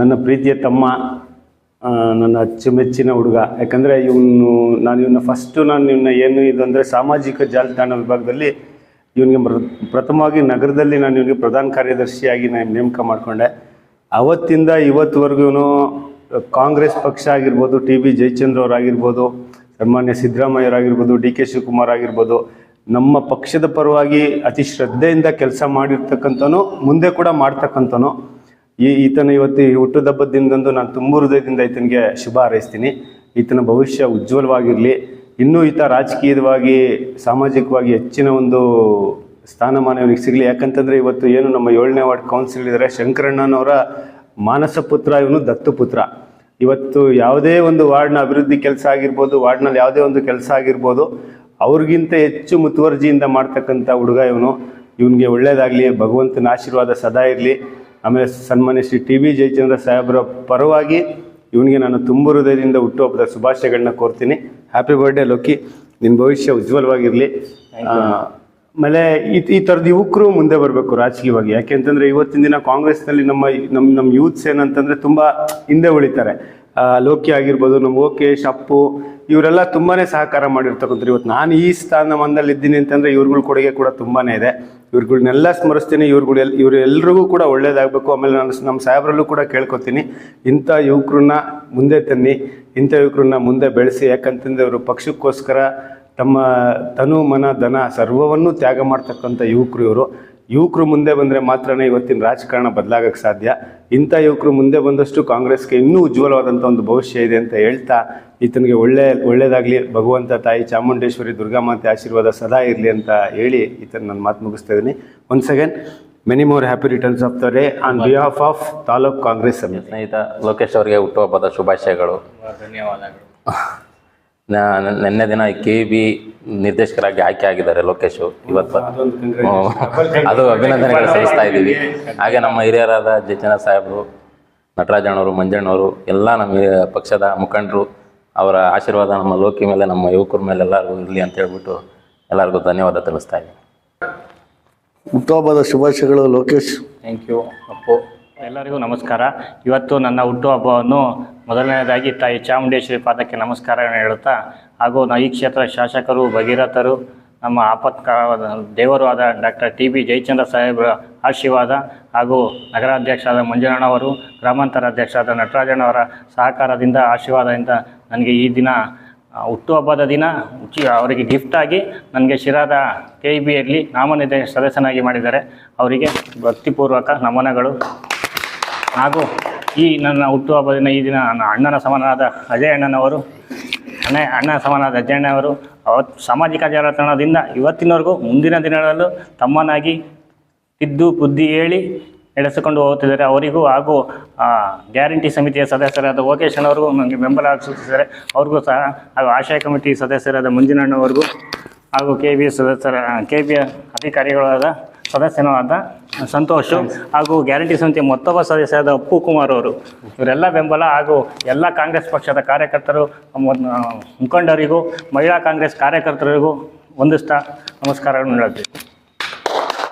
ನನ್ನ ಪ್ರೀತಿಯ ತಮ್ಮ ನನ್ನ ಅಚ್ಚುಮೆಚ್ಚಿನ ಹುಡುಗ. ಯಾಕಂದರೆ ಇವನು, ನಾನು ಇವನ್ನ ಫಸ್ಟು ನಾನು ಇವನ್ನ ಏನು ಇದು ಅಂದರೆ ಸಾಮಾಜಿಕ ಜಾಲತಾಣ ವಿಭಾಗದಲ್ಲಿ ಇವನಿಗೆ ಪ್ರಥಮವಾಗಿ ನಗರದಲ್ಲಿ ನಾನು ಇವನಿಗೆ ಪ್ರಧಾನ ಕಾರ್ಯದರ್ಶಿಯಾಗಿ ನಾನು ನೇಮಕ ಮಾಡಿಕೊಂಡೆ. ಅವತ್ತಿಂದ ಇವತ್ತುವರೆಗೂ ಇವನು ಕಾಂಗ್ರೆಸ್ ಪಕ್ಷ ಆಗಿರ್ಬೋದು, ಟಿ ಬಿ ಜಯಚಂದ್ರ ಅವರಾಗಿರ್ಬೋದು, ಸನ್ಮಾನ್ಯ ಸಿದ್ದರಾಮಯ್ಯರಾಗಿರ್ಬೋದು ಡಿ ಕೆ ಶಿವಕುಮಾರ್ ಆಗಿರ್ಬೋದು, ನಮ್ಮ ಪಕ್ಷದ ಪರವಾಗಿ ಅತಿ ಶ್ರದ್ಧೆಯಿಂದ ಕೆಲಸ ಮಾಡಿರ್ತಕ್ಕಂಥನು ಮುಂದೆ ಕೂಡ ಮಾಡ್ತಕ್ಕಂಥನು ಈ ಈತನ ಇವತ್ತು ಈ ಹುಟ್ಟುಹಬ್ಬದ ದಿನದಂದು ನಾನು ತುಂಬ ಹೃದಯದಿಂದ ಈತನಿಗೆ ಶುಭ ಹಾರೈಸ್ತೀನಿ. ಈತನ ಭವಿಷ್ಯ ಉಜ್ವಲವಾಗಿರಲಿ. ಇನ್ನೂ ಈತ ರಾಜಕೀಯವಾಗಿ, ಸಾಮಾಜಿಕವಾಗಿ ಹೆಚ್ಚಿನ ಒಂದು ಸ್ಥಾನಮಾನ ಇವನಿಗೆ ಸಿಗಲಿ. ಯಾಕಂತಂದರೆ ಇವತ್ತು ಏನು ನಮ್ಮ ಏಳನೇ ವಾರ್ಡ್ ಕೌನ್ಸಿಲ್ ಇದ್ದಾರೆ, ಶಂಕರಣ್ಣನವರ ಮಾನಸ ಪುತ್ರ, ಇವನು ದತ್ತು ಪುತ್ರ. ಇವತ್ತು ಯಾವುದೇ ಒಂದು ವಾರ್ಡ್ನ ಅಭಿವೃದ್ಧಿ ಕೆಲಸ ಆಗಿರ್ಬೋದು, ವಾರ್ಡ್ನಲ್ಲಿ ಯಾವುದೇ ಒಂದು ಕೆಲಸ ಆಗಿರ್ಬೋದು, ಅವ್ರಿಗಿಂತ ಹೆಚ್ಚು ಮುತುವರ್ಜಿಯಿಂದ ಮಾಡ್ತಕ್ಕಂಥ ಹುಡುಗ ಇವನು. ಇವನಿಗೆ ಒಳ್ಳೆಯದಾಗಲಿ ಭಗವಂತನ ಆಶೀರ್ವಾದ ಸದಾ ಇರಲಿ. ಆಮೇಲೆ ಸನ್ಮಾನ್ಯ ಶ್ರೀ ಟಿ ವಿ ಜಯಚಂದ್ರ ಸಾಹೇಬರ ಪರವಾಗಿ ಇವನಿಗೆ ನಾನು ತುಂಬ ಹೃದಯದಿಂದ ಹುಟ್ಟುಹಬ್ಬದ ಶುಭಾಶಯಗಳನ್ನ ಕೋರ್ತೀನಿ. Happy birthday Loki. ನಿನ್ನ ಭವಿಷ್ಯ ಉಜ್ವಲವಾಗಿರಲಿ. ಆಮೇಲೆ ಈ ಈ ಥರದ ಯುವಕರು ಮುಂದೆ ಬರಬೇಕು ರಾಜಕೀಯವಾಗಿ. ಯಾಕೆಂತಂದ್ರೆ ಇವತ್ತಿನ ದಿನ ಕಾಂಗ್ರೆಸ್ನಲ್ಲಿ ನಮ್ಮ ನಮ್ಮ ನಮ್ಮ ಯೂತ್ಸ್ ಏನಂತಂದ್ರೆ ತುಂಬ ಹಿಂದೆ ಉಳಿತಾರೆ. ಲೋಕಿ ಆಗಿರ್ಬೋದು, ನಮ್ಮ ಓಕೇಶ್, ಅಪ್ಪು, ಇವರೆಲ್ಲ ತುಂಬಾ ಸಹಕಾರ ಮಾಡಿರ್ತಕ್ಕಂಥದ್ದು ಇವತ್ತು ನಾನು ಈ ಸ್ಥಾನಮಾನದಲ್ಲಿ ಇದ್ದೀನಿ ಅಂತಂದ್ರೆ ಇವ್ರುಗಳ ಕೊಡುಗೆ ಕೂಡ ತುಂಬಾ ಇದೆ. ಇವ್ರುಗಳನ್ನೆಲ್ಲ ಸ್ಮರಿಸ್ತೀನಿ, ಇವ್ರುಗಳು ಎಲ್ ಇವ್ರು ಎಲ್ರಿಗೂ ಕೂಡ ಒಳ್ಳೇದಾಗಬೇಕು. ಆಮೇಲೆ ನಾನು ನಮ್ಮ ಸಾಹೇಬ್ರಲ್ಲೂ ಕೂಡ ಕೇಳ್ಕೊತೀನಿ. ಇಂಥ ಯುವಕರನ್ನ ಮುಂದೆ ತನ್ನಿ, ಇಂಥ ಯುವಕರನ್ನ ಮುಂದೆ ಬೆಳೆಸಿ. ಯಾಕಂತಂದರೆ ಅವರು ಪಕ್ಷಕ್ಕೋಸ್ಕರ ತಮ್ಮ ತನು, ಮನ, ಧನ ಸರ್ವವನ್ನು ತ್ಯಾಗ ಮಾಡ್ತಕ್ಕಂಥ ಯುವಕರು ಇವರು. ಯುವಕರು ಮುಂದೆ ಬಂದರೆ ಮಾತ್ರನೇ ಇವತ್ತಿನ ರಾಜಕಾರಣ ಬದಲಾಗಕ್ಕೆ ಸಾಧ್ಯ. ಇಂಥ ಯುವಕರು ಮುಂದೆ ಬಂದಷ್ಟು ಕಾಂಗ್ರೆಸ್ಗೆ ಇನ್ನೂ ಉಜ್ವಲವಾದಂಥ ಒಂದು ಭವಿಷ್ಯ ಇದೆ ಅಂತ ಹೇಳ್ತಾ ಈತನಿಗೆ ಒಳ್ಳೆ ಒಳ್ಳೆಯದಾಗಲಿ ಭಗವಂತ ತಾಯಿ ಚಾಮುಂಡೇಶ್ವರಿ ದುರ್ಗಾಮಾತೆ ಆಶೀರ್ವಾದ ಸದಾ ಇರಲಿ ಅಂತ ಹೇಳಿ ಈತನ ನಾನು ಮಾತು ಮುಗಿಸ್ತಾ ಇದ್ದೀನಿ. Once again many more happy returns of the day on behalf of taluk Congress ಸಮಿತಿ ಸ್ನೇಹಿತ ಲೋಕೇಶ್ ಅವರಿಗೆ ಹುಟ್ಟುಹಬ್ಬದ ಶುಭಾಶಯಗಳು. ಧನ್ಯವಾದಗಳು. ನಾ- ನಿನ್ನೆ ದಿನ ಕೆ ಬಿ ನಿರ್ದೇಶಕರಾಗಿ ಆಯ್ಕೆ ಆಗಿದ್ದಾರೆ ಲೋಕೇಶ್ ಇವತ್ತು ಅದು ಅಭಿನಂದನೆಗಳು ಸಲ್ಲಿಸ್ತಾ ಇದ್ದೀವಿ. ಹಾಗೆ ನಮ್ಮ ಹಿರಿಯರಾದ ಜಯಚಂದ್ರ ಸಾಹೇಬರು ನಟರಾಜಣ್ಣವರು ಮಂಜಣ್ಣವರು ಎಲ್ಲ ನಮ್ಮ ಪಕ್ಷದ ಮುಖಂಡರು ಅವರ ಆಶೀರ್ವಾದ ನಮ್ಮ ಲೋಕಿ ಮೇಲೆ ನಮ್ಮ ಯುವಕರ ಮೇಲೆ ಎಲ್ಲರಿಗೂ ಇರಲಿ ಅಂತ ಹೇಳ್ಬಿಟ್ಟು ಎಲ್ಲರಿಗೂ ಧನ್ಯವಾದ ತಿಳಿಸ್ತಾ ಇದ್ದೀನಿ. ಹುಟ್ಟುಹಬ್ಬದ ಶುಭಾಶಯಗಳು ಲೋಕೇಶ್. Thank you Appu. ಎಲ್ಲರಿಗೂ ನಮಸ್ಕಾರ. ಇವತ್ತು ನನ್ನ ಹುಟ್ಟುಹಬ್ಬವನ್ನು ಮೊದಲನೇದಾಗಿ ತಾಯಿ ಚಾಮುಂಡೇಶ್ವರಿ ಪಾದಕ್ಕೆ ನಮಸ್ಕಾರಗಳನ್ನು ಹೇಳುತ್ತಾ ಹಾಗೂ ಈ ಕ್ಷೇತ್ರ ಶಾಸಕರು, ಭಗೀರಥರು, ನಮ್ಮ ಆಪತ್ಕಾಲವಾದ ದೇವರು ಆದ ಡಾಕ್ಟರ್ ಟಿ ಬಿ ಜಯಚಂದ್ರ ಸಾಹೇಬರ ಆಶೀರ್ವಾದ ಹಾಗೂ ನಗರಾಧ್ಯಕ್ಷರಾದ ಮಂಜುಣ್ಣವರು ಗ್ರಾಮಾಂತರ ಅಧ್ಯಕ್ಷರಾದ ನಟರಾಜಣ್ಣವರ ಸಹಕಾರದಿಂದ, ಆಶೀರ್ವಾದದಿಂದ ನನಗೆ ಈ ದಿನ ಹುಟ್ಟುಹಬ್ಬದ ದಿನ, ಉಚಿ ಅವರಿಗೆ ಗಿಫ್ಟಾಗಿ ನನಗೆ ಶಿರಾದ ಕೆ ಬಿ ಇರಲಿ ನಾಮನಿರ್ದೇಶ ಸದಸ್ಯನಾಗಿ ಮಾಡಿದ್ದಾರೆ. ಅವರಿಗೆ ಭಕ್ತಿಪೂರ್ವಕ ನಮನಗಳು. ಹಾಗೂ ಈ ನನ್ನ ಹುಟ್ಟುಹಬ್ಬದ ದಿನ, ಈ ದಿನ ನನ್ನ ಅಣ್ಣನ ಸಮನಾದ ಅಜಯ್ ಅಣ್ಣನವರು ಅಣ್ಣ ಅಣ್ಣ ಸಮಾನದ ಅಜ್ಜಣ್ಣ ಅವರು ಅವತ್ತು ಸಾಮಾಜಿಕ ಜಾಲತಾಣದಿಂದ ಇವತ್ತಿನವರೆಗೂ ಮುಂದಿನ ದಿನಗಳಲ್ಲೂ ತಮ್ಮನಾಗಿ ತಿದ್ದು ಬುದ್ಧಿ ಹೇಳಿ ನಡೆಸಿಕೊಂಡು ಹೋಗುತ್ತಿದ್ದಾರೆ. ಅವರಿಗೂ ಹಾಗೂ ಗ್ಯಾರಂಟಿ ಸಮಿತಿಯ ಸದಸ್ಯರಾದ ಓಕೇಶ್ ಅಣ್ಣವ್ರಿಗೂ ನನಗೆ ಬೆಂಬಲ ಸೂಚಿಸಿದ್ದಾರೆ. ಅವ್ರಿಗೂ ಸಹ, ಹಾಗೂ ಆಶಯ ಕಮಿಟಿ ಸದಸ್ಯರಾದ ಮಂಜುನಣ್ಣವರಿಗೂ ಹಾಗೂ ಕೆ ಬಿ ಸದಸ್ಯರ, ಕೆ ಬಿ ಅಧಿಕಾರಿಗಳಾದ ಸದಸ್ಯನಾದ ಸಂತೋಷ್ ಹಾಗೂ ಗ್ಯಾರಂಟಿ ಸಮಿತಿಯ ಮತ್ತೊಬ್ಬ ಸದಸ್ಯರಾದ ಅಪ್ಪು ಕುಮಾರ್ ಅವರು. ಇವರೆಲ್ಲ ಬೆಂಬಲ ಹಾಗೂ ಎಲ್ಲ ಕಾಂಗ್ರೆಸ್ ಪಕ್ಷದ ಕಾರ್ಯಕರ್ತರು ಮುಖಂಡರಿಗೂ, ಮಹಿಳಾ ಕಾಂಗ್ರೆಸ್ ಕಾರ್ಯಕರ್ತರಿಗೂ ಒಂದಿಷ್ಟ ನಮಸ್ಕಾರಗಳನ್ನು ಹೇಳ್ತೀವಿ